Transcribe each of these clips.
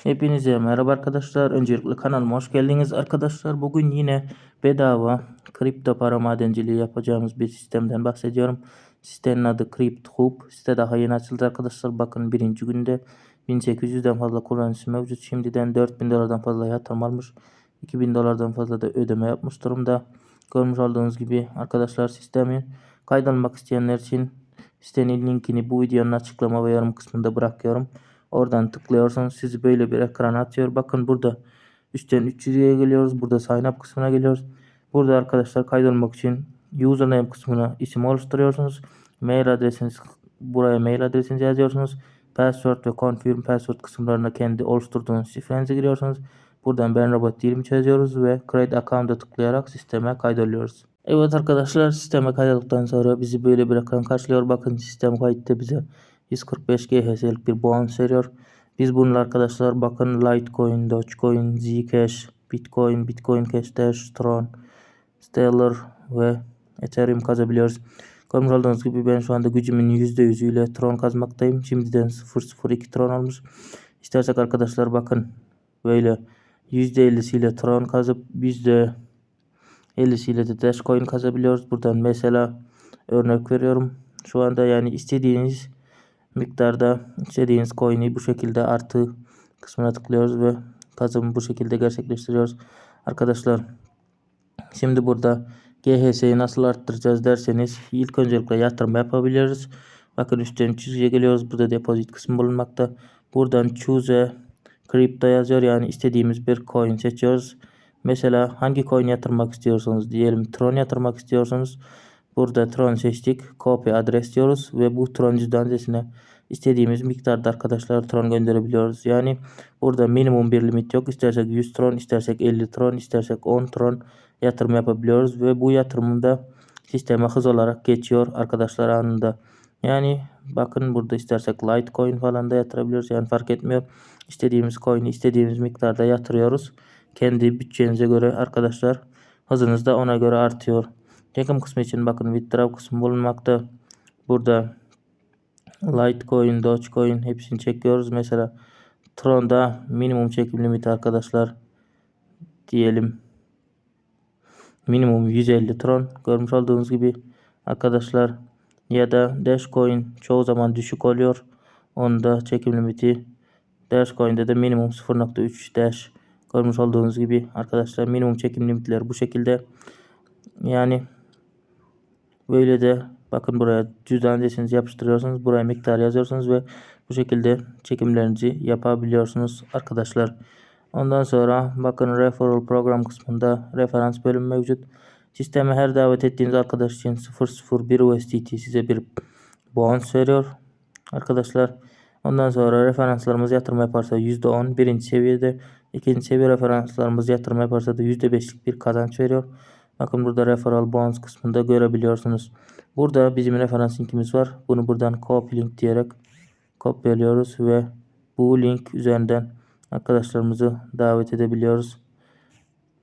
Hepinize merhaba arkadaşlar. Öncelikle kanalıma hoş geldiniz arkadaşlar. Bugün yine bedava kripto para madenciliği yapacağımız bir sistemden bahsediyorum. Sitenin adı CryptHub. Site daha yeni açıldı arkadaşlar. Bakın birinci günde 1800'den fazla kullanıcısı mevcut. Şimdiden 4000 dolardan fazla yatırım almış. 2000 dolardan fazla da ödeme yapmış durumda. Görmüş olduğunuz gibi arkadaşlar sistemi kaydolmak isteyenler için sitenin linkini bu videonun açıklama ve yorum kısmında bırakıyorum. Oradan tıklıyorsanız sizi böyle bir ekran atıyor. Bakın burada üstten 300'ye geliyoruz. Burada sign up kısmına geliyoruz. Burada arkadaşlar kaydolmak için username kısmına isim oluşturuyorsunuz. Mail adresiniz buraya mail adresinizi yazıyorsunuz. Password ve confirm password kısımlarına kendi oluşturduğunuz şifrenizi giriyorsunuz. Buradan ben robot değilim çözüyoruz ve create account'a tıklayarak sisteme kaydoluyoruz. Evet arkadaşlar sisteme kaydolduktan sonra bizi böyle bir ekran karşılıyor. Bakın sistem kayıtta bize 145 GHz'lik bir bonus veriyor. Biz bunun arkadaşlar bakın Litecoin, Dogecoin, Zcash, Bitcoin, Bitcoin Cash Dash, Tron, Stellar ve Ethereum kazabiliyoruz. Görmüş olduğunuz gibi ben şu anda gücümün %100 ile Tron kazmaktayım. Şimdiden 0.02 Tron olmuş. İstersek arkadaşlar bakın böyle %50'siyle Tron kazıp %50'siyle de Dashcoin kazabiliyoruz. Buradan mesela örnek veriyorum. Şu anda yani istediğiniz miktarda istediğiniz coin'i bu şekilde artı kısmına tıklıyoruz ve kazımı bu şekilde gerçekleştiriyoruz. Arkadaşlar şimdi burada GHS'yi nasıl arttıracağız derseniz ilk öncelikle yatırım yapabiliriz. Bakın üstten çizgiye geliyoruz. Burada depozit kısmı bulunmakta. Buradan choose kripto yazıyor. Yani istediğimiz bir coin seçiyoruz. Mesela hangi coin yatırmak istiyorsanız diyelim Tron yatırmak istiyorsanız Burada Tron seçtik. Copy adres diyoruz ve bu Tron cüzdanesine istediğimiz miktarda arkadaşlar Tron gönderebiliyoruz. Yani burada minimum bir limit yok. İstersek 100 Tron, istersek 50 Tron, istersek 10 Tron yatırım yapabiliyoruz ve bu yatırımında sisteme hız olarak geçiyor arkadaşlar anında. Yani bakın burada istersek Litecoin falan da yatırabiliyoruz. Yani fark etmiyor. İstediğimiz coin'i istediğimiz miktarda yatırıyoruz. Kendi bütçenize göre arkadaşlar hızınız da ona göre artıyor. Çekim kısmı için bakın withdraw kısmı bulunmakta. Burada Litecoin, Dogecoin hepsini çekiyoruz. Mesela Tron'da minimum çekim limiti arkadaşlar diyelim minimum 150 Tron görmüş olduğunuz gibi arkadaşlar ya da Dashcoin çoğu zaman düşük oluyor. Onda çekim limiti Dashcoin'de de minimum 0.3 Dash görmüş olduğunuz gibi arkadaşlar minimum çekim limitleri bu şekilde. Yani Böyle de bakın buraya cüzdan adresinizi yapıştırıyorsunuz. Buraya miktar yazıyorsunuz ve bu şekilde çekimlerinizi yapabiliyorsunuz arkadaşlar. Ondan sonra bakın referral program kısmında referans bölümü mevcut. Sisteme her davet ettiğiniz arkadaş için 001 USDT size bir bonus veriyor. Arkadaşlar ondan sonra referanslarımız yatırım yaparsa %10 birinci seviyede ikinci seviye referanslarımız yatırım yaparsa da %5'lik bir kazanç veriyor. Bakın burada referral bonus kısmında görebiliyorsunuz. Burada bizim referans linkimiz var. Bunu buradan copy link diyerek kopyalıyoruz ve bu link üzerinden arkadaşlarımızı davet edebiliyoruz.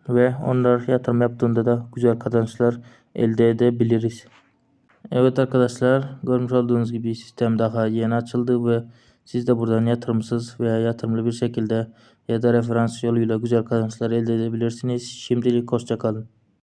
Ve onlar yatırım yaptığında da güzel kazançlar elde edebiliriz. Evet arkadaşlar görmüş olduğunuz gibi sistem daha yeni açıldı ve siz de buradan yatırımsız veya yatırımlı bir şekilde ya da referans yoluyla güzel kazançlar elde edebilirsiniz. Şimdilik hoşçakalın.